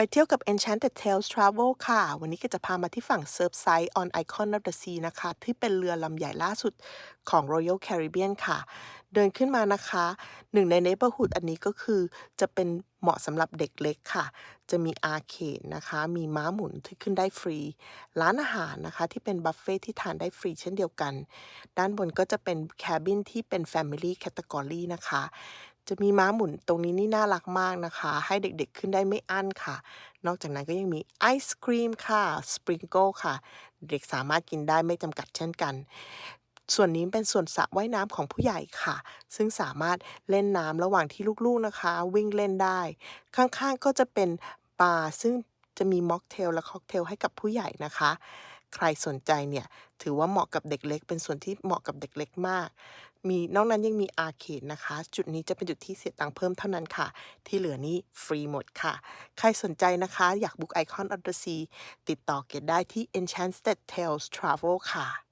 ไปเที่ยวกับ Enchanted Tales Travel ค่ะ วันนี้ก็จะพามาที่ฝั่ง Surfside on Icon of the Sea นะคะ ที่เป็นเรือลำใหญ่ล่าสุดของ Royal Caribbean ค่ะเดินขึ้นมานะคะหนึ่งใน neighborhood อันนี้ก็คือจะเป็นเหมาะสำหรับเด็กเล็กค่ะ จะมีอาร์เคดนะคะ มีม้าหมุนที่ขึ้นได้ฟรี ร้านอาหารนะคะที่เป็นบัฟเฟ่ที่ทานได้ฟรีเช่นเดียวกัน ด้านบนก็จะเป็นแคบินที่เป็น Family Category นะคะ จะมีม้าหมุนตรงนี้นี่น่ารักมากนะคะ ให้เด็กๆขึ้นได้ไม่อั้นค่ะ นอกจากนั้นก็ยังมีไอศครีมค่ะ สปริงเกิลค่ะ เด็กสามารถกินได้ไม่จำกัดเช่นกัน ส่วนนี้เป็นส่วนสระว่ายน้ำของผู้ใหญ่ค่ะ ซึ่งสามารถเล่นน้ำระหว่างที่ลูกๆนะคะ วิ่งเล่นได้ ข้างๆก็จะเป็นบาร์ซึ่งจะมีม็อกเทลและค็อกเทลให้กับผู้ใหญ่นะคะ ใครสนใจเนี่ย ถือว่าเหมาะกับเด็กเล็ก เป็นส่วนที่เหมาะกับเด็กเล็กมาก มีนอกนั้นยังมีอาร์เคดนะคะ จุดนี้จะเป็นจุดที่เสียตังค์เพิ่มเท่านั้นค่ะ ที่เหลือนี่ฟรีหมดค่ะ ใครสนใจนะคะ อยากบุ๊กไอคอนอ f เดอะซีติดต่อเกดได้ที่ Enchanted Tales Travel ค่ะ